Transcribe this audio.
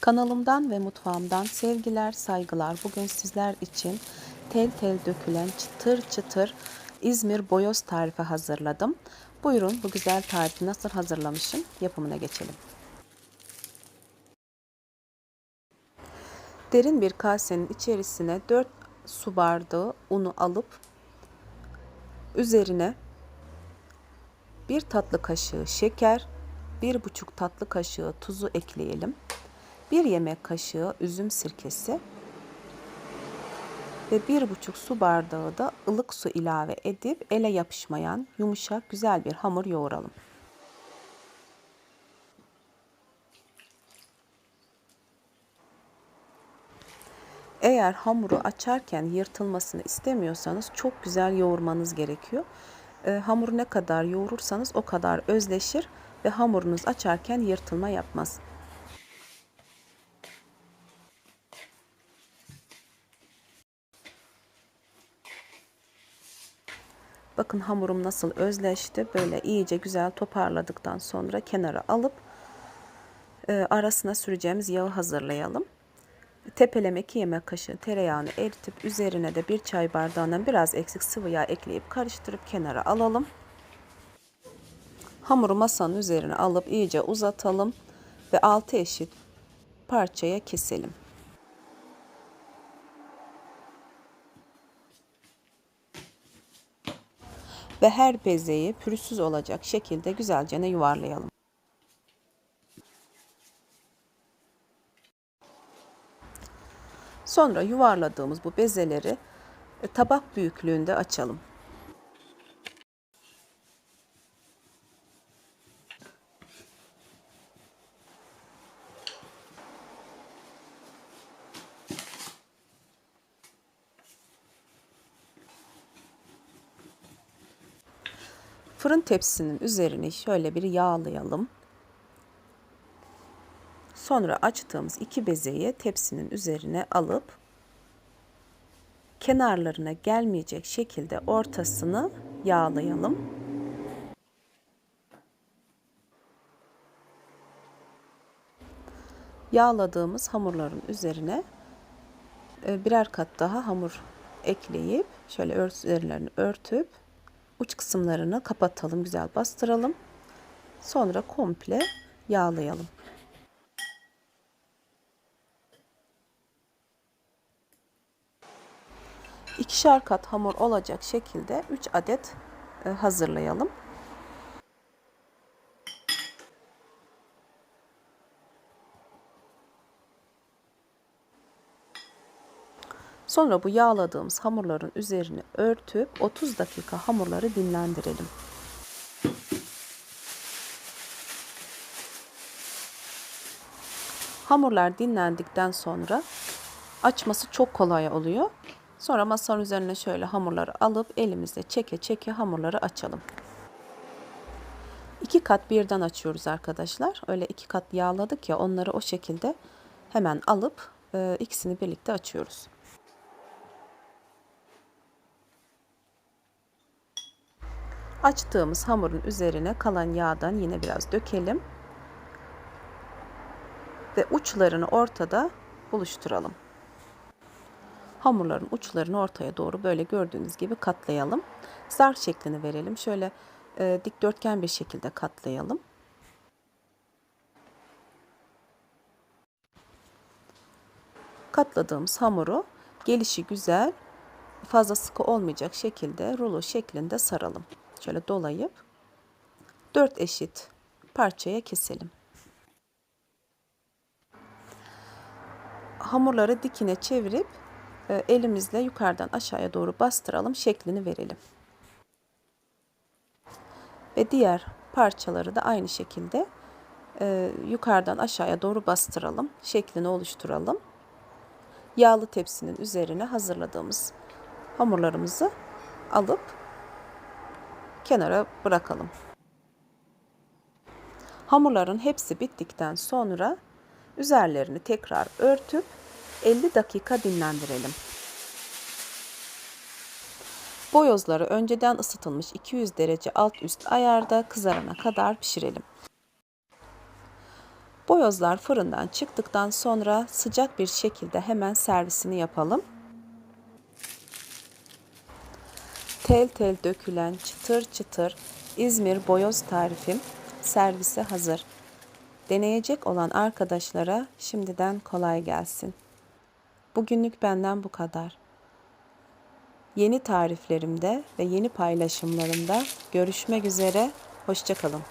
Kanalımdan ve mutfağımdan sevgiler, saygılar. Bugün sizler için tel tel dökülen çıtır çıtır İzmir boyoz tarifi hazırladım. Buyurun bu güzel tarifi nasıl hazırlamışım yapımına geçelim. Derin bir kasenin içerisine 4 su bardağı unu alıp üzerine 1 tatlı kaşığı şeker, 1,5 tatlı kaşığı tuzu ekleyelim. 1 yemek kaşığı üzüm sirkesi ve 1,5 su bardağı da ılık su ilave edip ele yapışmayan yumuşak güzel bir hamur yoğuralım. Eğer hamuru açarken yırtılmasını istemiyorsanız çok güzel yoğurmanız gerekiyor. E, hamuru ne kadar yoğurursanız o kadar özleşir ve hamurunuz açarken yırtılma yapmaz. Bakın hamurum nasıl özleşti. Böyle iyice güzel toparladıktan sonra kenara alıp e, arasına süreceğimiz yağı hazırlayalım. Tepeleme 2 yemek kaşığı tereyağını eritip üzerine de bir çay bardağından biraz eksik sıvı yağ ekleyip karıştırıp kenara alalım. Hamuru masanın üzerine alıp iyice uzatalım ve 6 eşit parçaya keselim. Ve her bezeyi pürüzsüz olacak şekilde güzelce yuvarlayalım. Sonra yuvarladığımız bu bezeleri e, tabak büyüklüğünde açalım. Fırın tepsisinin üzerini şöyle bir yağlayalım. Sonra açtığımız iki bezeyi tepsinin üzerine alıp kenarlarına gelmeyecek şekilde ortasını yağlayalım. Yağladığımız hamurların üzerine e, birer kat daha hamur ekleyip şöyle üzerlerini örtüp uç kısımlarını kapatalım, güzel bastıralım. Sonra komple yağlayalım. İkişer kat hamur olacak şekilde 3 adet e, hazırlayalım. Sonra bu yağladığımız hamurların üzerine örtüp 30 dakika hamurları dinlendirelim. Hamurlar dinlendikten sonra açması çok kolay oluyor. Sonra masanın üzerine şöyle hamurları alıp elimizle çeke çeke hamurları açalım. İki kat birden açıyoruz arkadaşlar. Öyle iki kat yağladık ya onları o şekilde hemen alıp e, ikisini birlikte açıyoruz. Açtığımız hamurun üzerine kalan yağdan yine biraz dökelim. Ve uçlarını ortada buluşturalım. Hamurların uçlarını ortaya doğru böyle gördüğünüz gibi katlayalım. Zar şeklini verelim. Şöyle e, dikdörtgen bir şekilde katlayalım. Katladığımız hamuru gelişi güzel, fazla sıkı olmayacak şekilde rulo şeklinde saralım. Şöyle dolayıp dört eşit parçaya keselim. Hamurları dikine çevirip e, elimizle yukarıdan aşağıya doğru bastıralım, şeklini verelim. Ve diğer parçaları da aynı şekilde e, yukarıdan aşağıya doğru bastıralım, şeklini oluşturalım. Yağlı tepsinin üzerine hazırladığımız hamurlarımızı alıp kenara bırakalım. Hamurların hepsi bittikten sonra üzerlerini tekrar örtüp 50 dakika dinlendirelim. Boyozları önceden ısıtılmış 200 derece alt üst ayarda kızarana kadar pişirelim. Boyozlar fırından çıktıktan sonra sıcak bir şekilde hemen servisini yapalım. Tel tel dökülen çıtır çıtır İzmir boyoz tarifim servise hazır. Deneyecek olan arkadaşlara şimdiden kolay gelsin. Bugünlük benden bu kadar. Yeni tariflerimde ve yeni paylaşımlarımda görüşmek üzere. Hoşçakalın.